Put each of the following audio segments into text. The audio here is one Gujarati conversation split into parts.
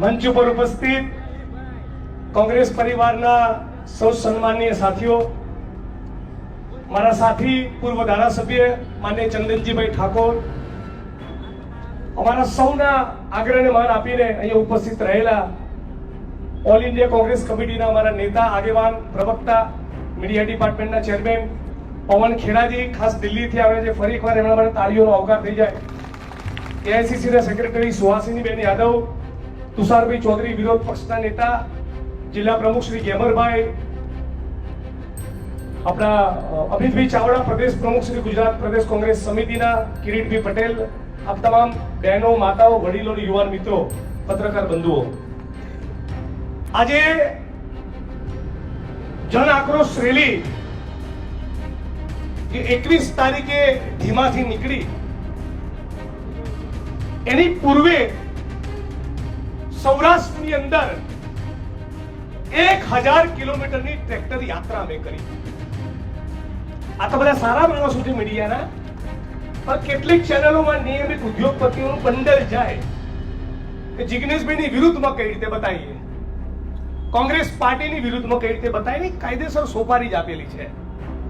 મંચ ઉપર ઉપસ્થિત કોંગ્રેસ પરિવારના સૌ સન્માનીય સાથીઓ, મારા સાથી, પૂર્વ ધારાસભ્ય માન્ય ચંદનજીભાઈ ઠાકોર, અમારા સૌના આગ્રહને માન આપીને અહીંયા ઉપસ્થિત રહેલા ઓલ ઇન્ડિયા કોંગ્રેસ કમિટીના અમારા નેતા, આગેવાન, પ્રવક્તા, મીડિયા ડિપાર્ટમેન્ટના ચેરમેન, પવન ખેડાજી, ખાસ દિલ્હીથી આવે છે, ફરી એકવાર એમના માટે તાળીઓનો આવકાર થઈ જાય. એઆઈસીસીના સેક્રેટરી સુહાસિની બેન યાદવ તુષારભાઈ ચૌધરી વિરોધ પક્ષના નેતા, જિલ્લા પ્રમુખ શ્રી ગેમરભાઈ આપણા અભિતભાઈ ચાવડા, પ્રદેશ પ્રમુખ શ્રી ગુજરાત પ્રદેશ કોંગ્રેસ સમિતિના, કિરીટભાઈ પટેલ, આપ તમામ બહેનો, માતાઓ, વડીલો યુવાન મિત્રો, પત્રકાર બંધુઓ. આજે જન આક્રોશ રેલી જે એકવીસ તારીખે ધીમાથી નીકળી. એની પૂર્વે સૌરાષ્ટ્રની અંદર એક હજાર કિલોમીટરની ટ્રેક્ટર યાત્રા અમે કરી. આ તો બધા સારા માણસો છે મીડિયાના. પણ કેટલીક ચેનલોમાં નિયમિત ઉદ્યોગપતિઓનું બંડલ જાય કે જિગ્નેશભાઈની વિરુદ્ધમાં કઈ રીતે બતાવીએ? કોંગ્રેસ પાર્ટીની વિરુદ્ધમાં કઈ રીતે બતાવીને કાયદેસર સોપારી જ આપેલી છે.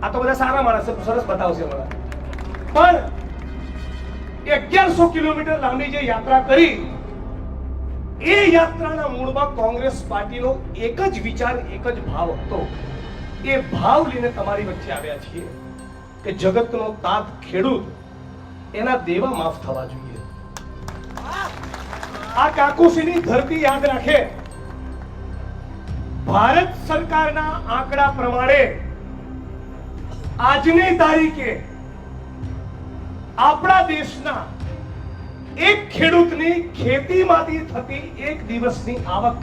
આ તો બધા સારા માણસ સરસ બતાવશે મને. પણ અગિયારસો કિલોમીટર લાંબી જે યાત્રા કરી એ યાત્રાના મૂળમાં કોંગ્રેસ પાર્ટીનો એક જ વિચાર, એક જ ભાવ હતો. એ ભાવ લઈને તમારી વચ્ચે આવ્યા છીએ કે જગતનો તાત ખેડૂત એના દેવા માફ થવા જોઈએ. આ કાકુસીની ધરતી યાદ રાખે. ભારત સરકારના આંકડા પ્રમાણે આજની તારીખે આપણા દેશના એક ખેડૂતની ખેતીમાંથી થતી એક દિવસની આવક.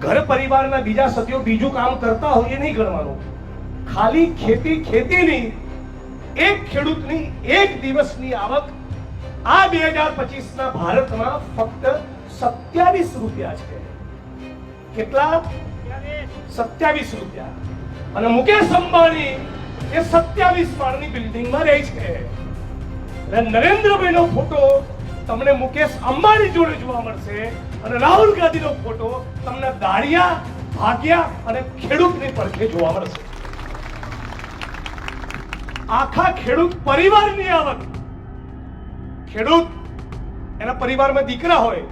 ઘર પરિવારના બીજા સભ્યો બીજું કામ કરતા હોય એ નહીં ગણવાનું. ખાલી ખેતી ખેતીની એક ખેડૂતની એક દિવસની આવક આ બે હજાર પચીસ ના ભારતમાં ફક્ત સત્યાવીસ રૂપિયા છે. કેટલા? સત્યાવીસ રૂપિયા. અને મુકેશ અંબાણી એ સત્યાવીસ માળની બિલ્ડિંગમાં રહે છે. અને નરેન્દ્રભાઈનો ફોટો તમને મુકેશ અંબાણી જોડે જોવા મળશે અને રાહુલ ગાંધીનો ફોટો તમને દાળિયા ભાગ્યા અને ખેડૂતની પડખે જોવા મળશે. આખા ખેડૂત પરિવારની આવક. ખેડૂત એના પરિવારમાં દીકરા હોય,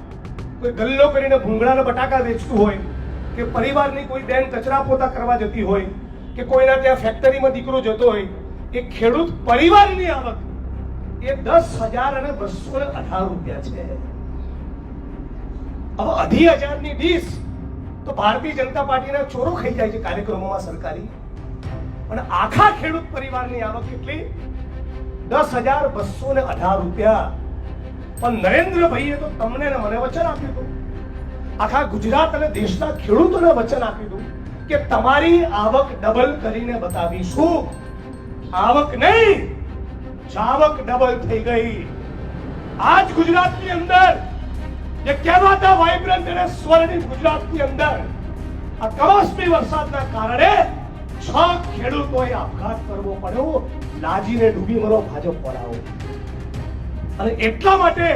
કોઈ ગલ્લો કરીને ભૂંગળાના બટાકા વેચતું હોય, કે પરિવારની કોઈ બેન કચરા પોતા કરવા જતી હોય, કે કોઈના ત્યાં ફેક્ટરીમાં દીકરો જતો હોય, એ ખેડૂત પરિવારની આવક. એ દસ હજાર અને બસો અઢાર રૂપિયા છે. હવે અઢી હજારની ડીશ તો ભારતીય જનતા પાર્ટીના ચોરો ખાઈ જાય છે કાર્યક્રમોમાં સરકારી. અને આખા ખેડૂત પરિવારની આવક કેટલી? દસ હજાર બસો ને અઢાર રૂપિયા. પણ નરેન્દ્રભાઈએ તો તમને ને મને વચન આપ્યું હતું. આખા ગુજરાત અને દેશના ખેડૂતોને વચન આપ્યું હતું કે તમારી આવક ડબલ કરીને બતાવીશું. આવક નહીં! જાવક ડબલ થઈ ગઈ. આજ ગુજરાતની અંદર જે કહેવાતા વાઇબ્રન્ટ અને સ્વર્ણિમ ગુજરાતની અંદર આ કમોસમી વરસાદના કારણે છ ખેડૂતોએ આપઘાત કરવો પડ્યો. લાજીને ડૂબી મરો ભાજપ પડાવો અને એટલા માટે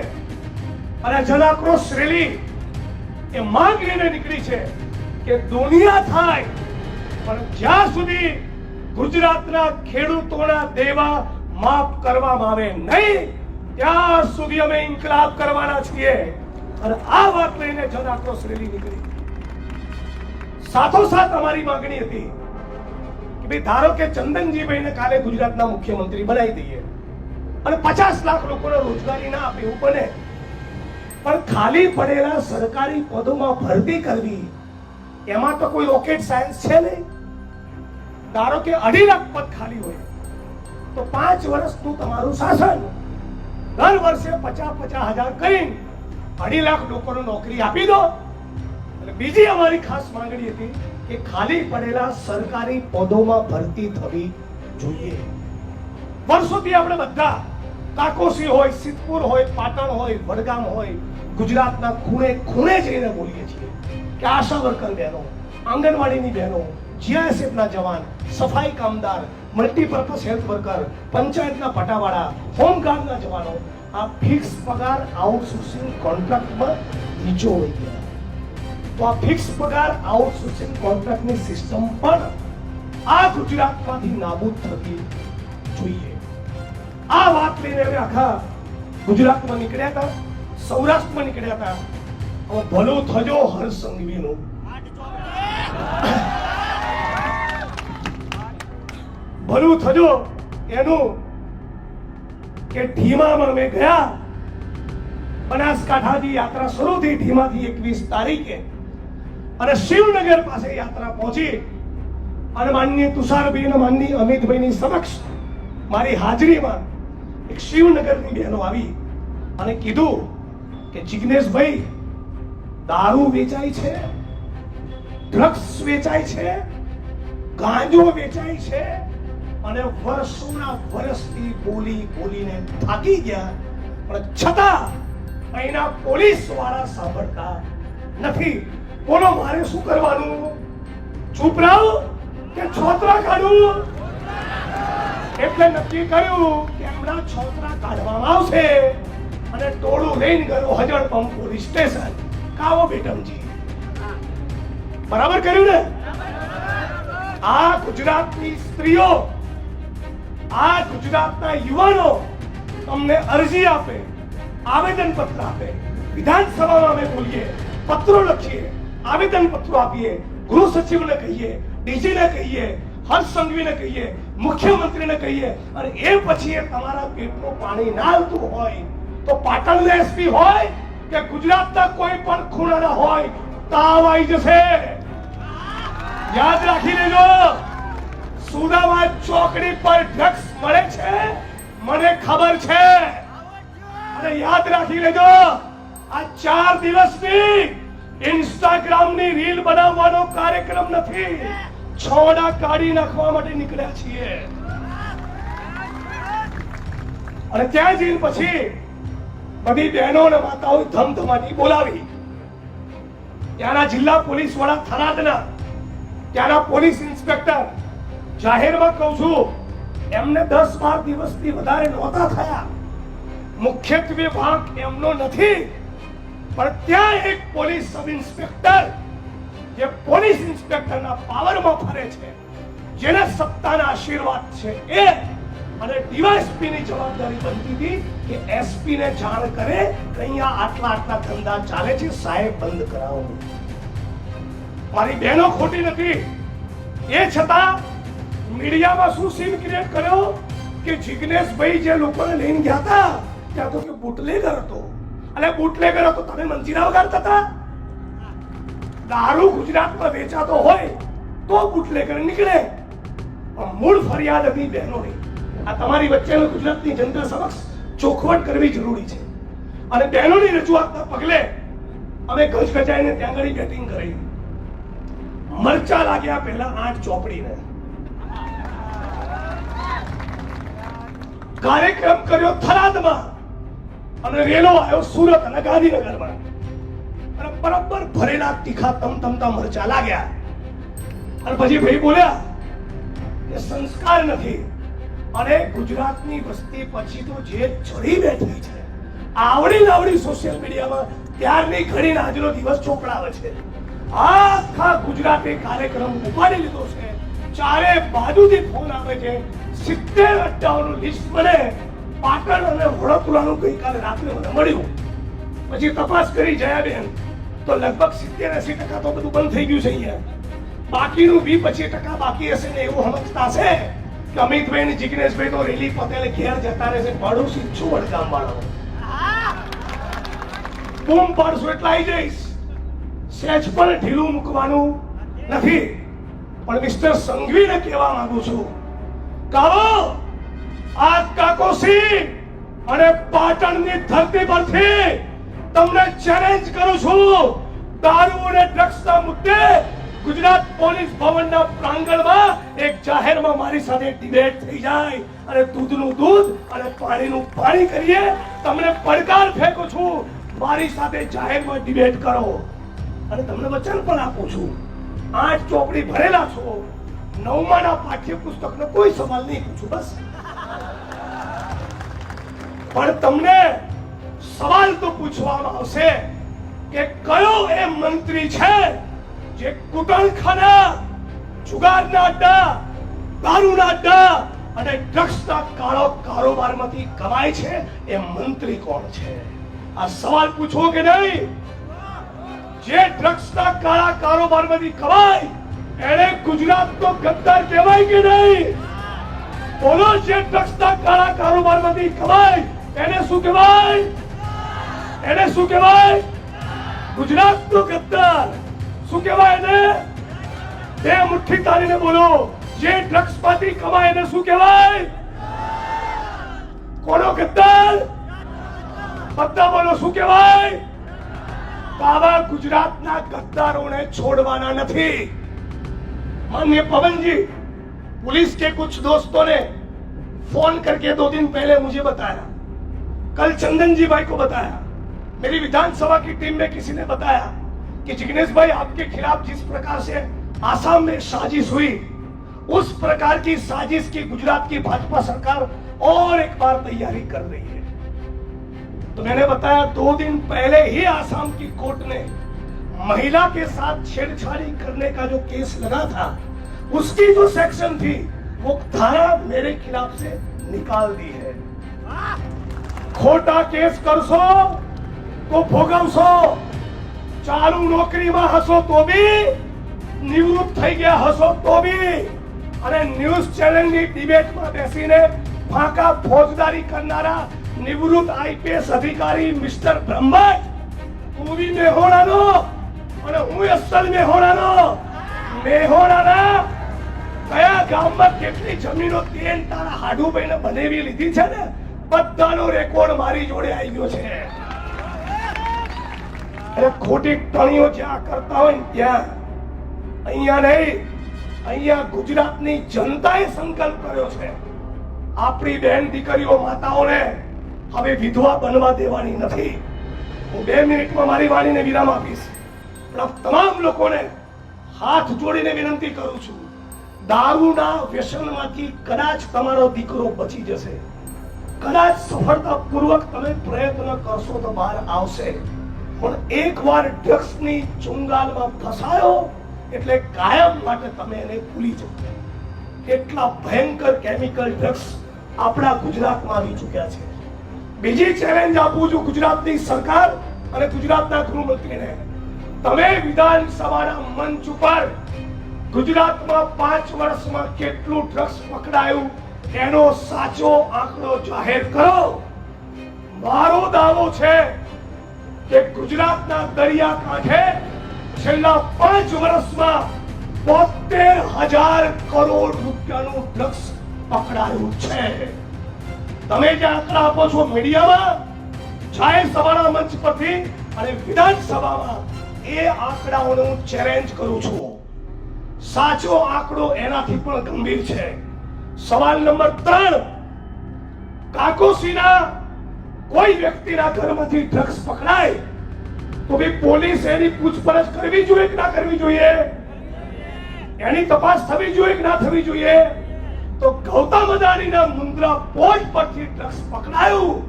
અને જનાક્રોશ રેલી એ માંગ લઈને નીકળી છે કે દુનિયા થાય. પણ જ્યાં સુધી ગુજરાતના ખેડૂતોના દેવા માફ કરવામાં આવે નહીં, ત્યાં સુધી અમે ઇન્કલાબ કરવાના છીએ. અને આ વાત લઈને જન આક્રોશ રેલી નીકળી. સાથોસાથ અમારી માંગણી હતી કે ભાઈ, ધારો કે ચંદનજીભાઈને કાલે ગુજરાતના મુખ્યમંત્રી બનાવી દઈએ અને પચાસ લાખ લોકોને રોજગારી ના આપે એવું બને. પણ ખાલી પડેલા સરકારી પદોમાં ભરતી કરવી, એમાં તો કોઈ રોકેટ સાયન્સ છે નહીં. ધારો કે અઢી લાખ પદ ખાલી હોય. તો પાંચ વર્ષનું તમારું શાસન. દર વર્ષે પચાસ પચાસ હજાર કરીને અઢી લાખ લોકોને નોકરી આપી દો. અને બીજી અમારી ખાસ માંગણી હતી કે ખાલી પડેલા સરકારી પદોમાં ભરતી થવી જોઈએ. વર્ષોથી આપણે બધા કાકોસી હોય, સિદ્ધપુર હોય, પાટણ હોય, વડગામ હોય, ગુજરાતના ખૂણે ખૂણે જઈને બોલીએ છીએ કે આશા વર્કર બહેનો, આંગણવાડીની બહેનો, જીઆઈએસએફના જવાન, સફાઈ કામદાર મલ્ટીપર્પઝ હેલ્થ વર્કર પંચાયતના પટાવાળા હોમગાર્ડના જવાનો આ ફિક્સ પગાર આઉટસોર્સિંગ કોન્ટ્રાક્ટમાં નીચો હોય ગયા તો આ ફિક્સ પગાર આઉટસોર્સિંગ કોન્ટ્રાક્ટની સિસ્ટમ પણ આ ગુજરાતમાંથી નાબૂદ થતી જોઈએ આ વાત લઈને અમે આખા ગુજરાતમાં નીકળ્યા હતા સૌરાષ્ટ્રમાં નીકળ્યા હતા હવે ભલું થજો હર્ષ સંઘવીનું ભલું થજો. એનું કે ઢીમામાં અમે ગયા. બનાસકાંઠાથી યાત્રા શરૂ થઈ ઢીમાથી એકવીસ તારીખે. અને શિવનગર પાસે યાત્રા પહોંચી. અને માનની તુષારભાઈ અને માનની અમિતભાઈની સમક્ષ મારી હાજરીમાં એક શિવનગરની બહેનો આવી અને કીધું કે, જિગ્નેશભાઈ, દારૂ વેચાય છે? ડ્રગ્સ વેચાય છે? ગાંજો વેચાય છે? અને વર્ષોના વર્ષથી બોલી બોલીને થાકી ગયા, પણ છતાં અહીંના પોલીસવાળા સાંભળતા નથી. બોલો, મારે શું કરવાનું? ચૂપ રહો કે છોતરા કાઢું? એટલે નક્કી કર્યું કે એમના છોતરા કાઢવામાં આવશે અને ટોળું લઈને ગયો હજણ પંપ પોલીસ સ્ટેશન. કાવો બેટમજી. બરાબર કર્યું ને? આ ગુજરાતની સ્ત્રીઓ આ ગુજરાતના યુવાનો તમને અરજી આપે આવેદન પત્ર આપે. વિધાનસભામાં અમે બોલીએ, પત્રો લખીએ આવેદન પત્રો આપીએ, ગૃહ સચિવને કહીએ, ડીજીને કહીએ, હર્ષ સંઘવીને કહીએ, મુખ્યમંત્રીને કહીએ. અને એ પછી તમારા પેટનું પાણી ના આવતું હોય, તો પાટણના એસપી હોય કે ગુજરાતના કોઈ પણ ખૂણાના હોય, તાવ આવી જશે. યાદ રાખી લેજો. સુદામા ચોકડી પર ડ્રગ્સ મળે છે? મને ખબર છે. અને યાદ રાખી લેજો, આ ચાર દિવસની ઇન્સ્ટાગ્રામની રીલ બનાવવાનો કાર્યક્રમ નથી. છોડા કાઢી નાખવા માટે નીકળ્યા છીએ. અને ત્યાં જઈને પછી બધી બહેનો અને માતાઓ ધમધમાટી બોલાવી. ત્યાંના જિલ્લા પોલીસ વડા થરાદના, ત્યાંના પોલીસ ઇન્સ્પેક્ટર જાહેરમાં કહું છું, એમને દસ બાર દિવસથી વધારે નહોતા થયા. મુખ્યત્વે વાંક એમનો નથી, પણ ત્યાં એક પોલીસ સબ ઇન્સ્પેક્ટર જે પોલીસ ઇન્સ્પેક્ટરના પાવરમાં ફરે છે, જેને સત્તાના આશીર્વાદ છે એ, અને ડીવાયએસપી ની જવાબદારી બનતી હતી કે એસપી ને જાણ કરે કે અહીંયા આટલા આટલા ધંધા ચાલે છે, સાહેબ બંધ કરાવો. મારી બહેનો ખોટી નથી. એ છતાં મીડિયામાં શું સીન ક્રિએટ કર્યો? કે જિગ્નેશભાઈ જે લોકોને લઈને ગયા હતા, ત્યાં તો કે બુટલેગર હતો. અને બુટલેગર હતો, તમે મંજીરા વગાડતા હતા દારૂ ગુજરાતમાં વેચાતો હોય, તો બુટલેગર નીકળે. મૂળ ફરિયાદ હતી બહેનોની, આ તમારી વચ્ચેનો ગુજરાતની જનતા સમક્ષ ચોખવટ કરવી જરૂરી છે. અને બહેનોની રજૂઆતના પગલે અમે ગજગજાઈને ત્યાં આગળ બેટિંગ કરી. મરચા લાગ્યા પહેલા આઠ ચોપડીને. કાર્યક્રમ કર્યો થરાદમાં. અને રેલો આવ્યો સુરત અને ગાંધીનગરમાં. અને બરાબર ભરેલા તીખા તમતમતા મરચા લાગ્યા. અને પછી ભાઈ બોલ્યા કે સંસ્કાર નથી, અને ગુજરાતની વસ્તી પછી તો જે ચડી બેઠી છે, આવડી લાવડી સોશિયલ મીડિયામાં ત્યારની ઘડીને આજનો દિવસ ચોપડાવે છે. આખા ગુજરાતે કાર્યક્રમ ઉપાડી લીધો છે. ચારે બાજુથી ફોન આવે છે. સિત્તેર અડ્ડાઓનું લિસ્ટ મને પાટણ અને વડોદરાનું ગઈકાલે રાત્રે મને મળ્યું. પછી તપાસ કરી જયાબેન, તો લગભગ સિત્તેર એસી ટકા તો બધું બંધ થઈ ગયું છે અહીંયા. બાકીનું બી પચીસ ટકા બાકી હશે ને એવું સમજતા છે કે અમિતભાઈ ને જિગ્નેશભાઈ તો રેલી પટેલ ઘેર જતા રહેશે. પડોશી છું વડગામ વાળો બૂમ પાડશું, એટલે આવી જઈશ. સેજ પણ ઢીલું મૂકવાનું નથી. પણ મિસ્ટર સંઘવીને કહેવા માંગુ છું કાવો આ કાકોસી અને પાટણની ધરતી પરથી તમને ચેલેન્જ કરું છું. દારૂ અને ડ્રગ્સના મુદ્દે ગુજરાત પોલીસ ભવનના પ્રાંગણમાં એક જાહેરમાં મારી સાથે ડિબેટ થઈ જાય. અને દૂધનું દૂધ અને પાણીનું પાણી કરીએ. તમને પડકાર ફેંકું છું. મારી સાથે જાહેરમાં ડિબેટ કરો. અને તમને વચન પણ આપું છું. આઠ ચોપડી ભરેલા છો. નવમાના પાઠ્યપુસ્તકનો કોઈ સવાલ નહીં પૂછું, બસ. પણ તમને સવાલ તો પૂછવામાં આવશે કે કયો એ મંત્રી છે જે કુટણખાના જુગારના અડ્ડા, દારૂના અડ્ડા અને ડ્રગ્સના કાળો કારોબારમાંથી કમાય છે? એ મંત્રી કોણ છે? આ સવાલ પૂછવો કે નહીં? જે ડ્રગ્સના કાળા કારોબારમાંથી કમાય એને ગુજરાતનો ગદ્દાર કહેવાય કે નહીં? બોલો, જે ડ્રગ્સના કાળા કારોબારમાંથી કમાય, એને શું કહેવાય? એને શું કહેવાય? ગુજરાતનો ગદ્દાર. શું કહેવાય એને? બે મુઠ્ઠી તારીને બોલો, જે ડ્રગ્સમાંથી કમાય, એને શું કહેવાય? કોનો ગદ્દાર? બધા બોલો, શું કહેવાય? તો આવા ગુજરાતના ગદ્દારોને છોડવાના નથી. माननीय पवन जी, पुलिस के कुछ दोस्तों ने फ़ोन करके दो दिन पहले मुझे बताया। कल चंदन जी भाई को बताया। मेरी विधानसभा की टीम में किसी ने बताया कि जिग्नेश भाई आपके खिलाफ जिस प्रकार से आसाम में साजिश हुई, उस प्रकार की साजिश की गुजरात की भाजपा सरकार और एक बार तैयारी कर रही है। तो मैंने बताया, दो दिन पहले ही आसाम की कोर्ट ने महिला के साथ छेड़छाड़ी करने का जो केस लगा था उसकी जो सेक्शन थी वो धारा मेरे खिलाफ से निकाल दी है ખોટા કેસ કરશો તો ભોગવશો ચાલુ નોકરીમાં હશો તો બી નિવૃત્ત થઈ ગયા હશો તો બી અને ન્યૂઝ ચેનલની ડિબેટમાં બેસીને ફાંકા ફોજદારી કરનારા નિવૃત્ત આઈપીએસ અધિકારી મિસ્ટર બ્રહ્મભટ્ટ તું બી મેહોણાનો અને હું અસલ મેહોણાનો મેહોણાના કયા ગામમાં કેટલી જમીનો તેલ તારા તારા હાડુભાઈને બનેવી લીધી છે ને? બધાનો રેકોર્ડ મારી જોડે આવી ગયો છે. એટલે ખોટી ટણીઓ જ્યાં કરતા હોય ને ત્યાં. અહીંયા નહીં, અહીંયા ગુજરાતની જનતાએ સંકલ્પ કર્યો છે. આપણી બેન દીકરીઓ માતાઓને હવે વિધવા બનવા દેવાની નથી. હું બે મિનિટમાં મારી વાણીને વિરામ આપીશ. પણ તમામ લોકોને હાથ જોડીને વિનંતી કરું છું, દારૂના વ્યસનમાંથી કદાચ તમારો દીકરો બચી જશે. કદાચ સફળતાપૂર્વક તમે પ્રયત્ન કરશો તો બહાર આવશે. પણ એકવાર ડ્રગ્સની ચુંગાલમાં ફસાયો, એટલે કાયમ માટે તમે એને ભૂલી જશો કેટલા ભયંકર કેમિકલ ડ્રગ્સ આપણા ગુજરાતમાં આવી ચૂક્યા છે. બીજી ચેલેન્જ આપું છું ગુજરાતની સરકાર અને ગુજરાતના ગૃહમંત્રીને. તમે વિધાનસભાના મંચ ઉપર ગુજરાતમાં પાંચ વર્ષમાં કેટલું ડ્રગ્સ પકડાયું એનો સાચો આંકડો જાહેર કરો. મારો દાવો છે કે ગુજરાતના દરિયા કાંઠે છેલ્લા પાંચ વર્ષમાં બોતેર હજાર કરોડ રૂપિયાનું ડ્રગ્સ પકડાયું છે. તમે જે આંકડા આપો છો મીડિયામાં, જાહેર સભાના મંચ પરથી અને વિધાનસભામાં એ આંકડાઓને હું ચેલેન્જ કરું છું. સાચો આંકડો એનાથી પણ ગંભીર છે. સવાલ નંબર ત્રણ. કાકોસીના કોઈ વ્યક્તિના ઘરમાંથી ડ્રગ્સ પકડાય, તો ભી પોલીસ એની પૂછપરછ કરવી જોઈએ કે ના કરવી જોઈએ? એની તપાસ થવી જોઈએ કે ના થવી જોઈએ? તો ગૌતમ અદાણીના મુંદ્રા પોર્ટ પરથી ડ્રગ્સ પકડાયું.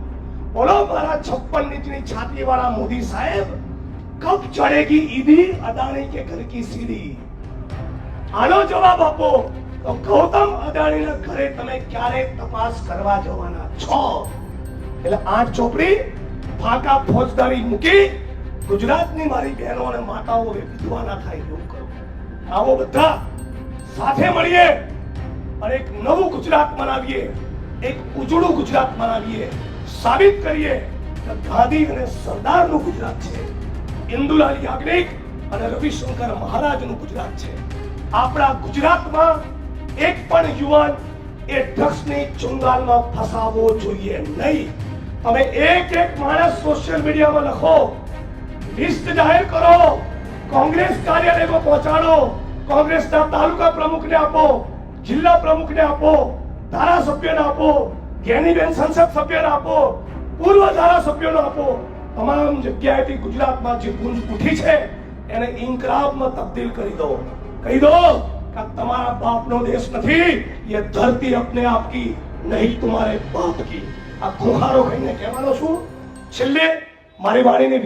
બોલો મારા છપ્પન ઇંચની છાતી વાળા મોદી સાહેબ. કબ ચડેગી ઈદી અદાણી કે ઘર કી સીડી આનો જવાબ આપો તો ગૌતમ અદાણીના ઘરે તમે ક્યારે તપાસ કરવા જવાના છો એટલે આઠ ચોપડી ફાકા ફોજદારી મૂકી ગુજરાતની મારી બહેનો અને માતાઓ વિધવા ના થાય એવું કરો આવો બધા, સાથે મળીએ અને એક નવું ગુજરાત બનાવીએ એક ઉજળું ગુજરાત બનાવીએ સાબિત કરીએ કે ગાંધી અને સરદારનું ગુજરાત છે ઇન્દુલાલ યાજ્ઞિક અને રવિશંકર મહારાજનું ગુજરાત છે. આપણા ગુજરાતમાં એક પણ યુવાન એ ડ્રગ્સની ચુંગાલમાં ફસાવો જોઈએ નહીં. તમે એક એક માણસ સોશિયલ મીડિયામાં લખો લિસ્ટ જાહેર કરો, કોંગ્રેસ કાર્યાલયમાં પહોંચાડો, કોંગ્રેસના તાલુકા પ્રમુખને આપો, જિલ્લા પ્રમુખને આપો, ધારાસભ્યને આપો જ્ઞાનીબેન સંસદ સભ્યને આપો, પૂર્વ ધારાસભ્યોને આપો તમામ જગ્યાએથી ગુજરાતમાં જે ગુંજ ઉઠી છે, એને ઇન્કલાબમાં તબદીલ કરી દો. કહી દો કે તમારા બાપનો દેશ નથી, એ ધરતી અપને આપકી નહીં તમારે બાપ કી. આ ખોખારો કહીને કહેવાનો છું. છેલ્લે મારી વાણીને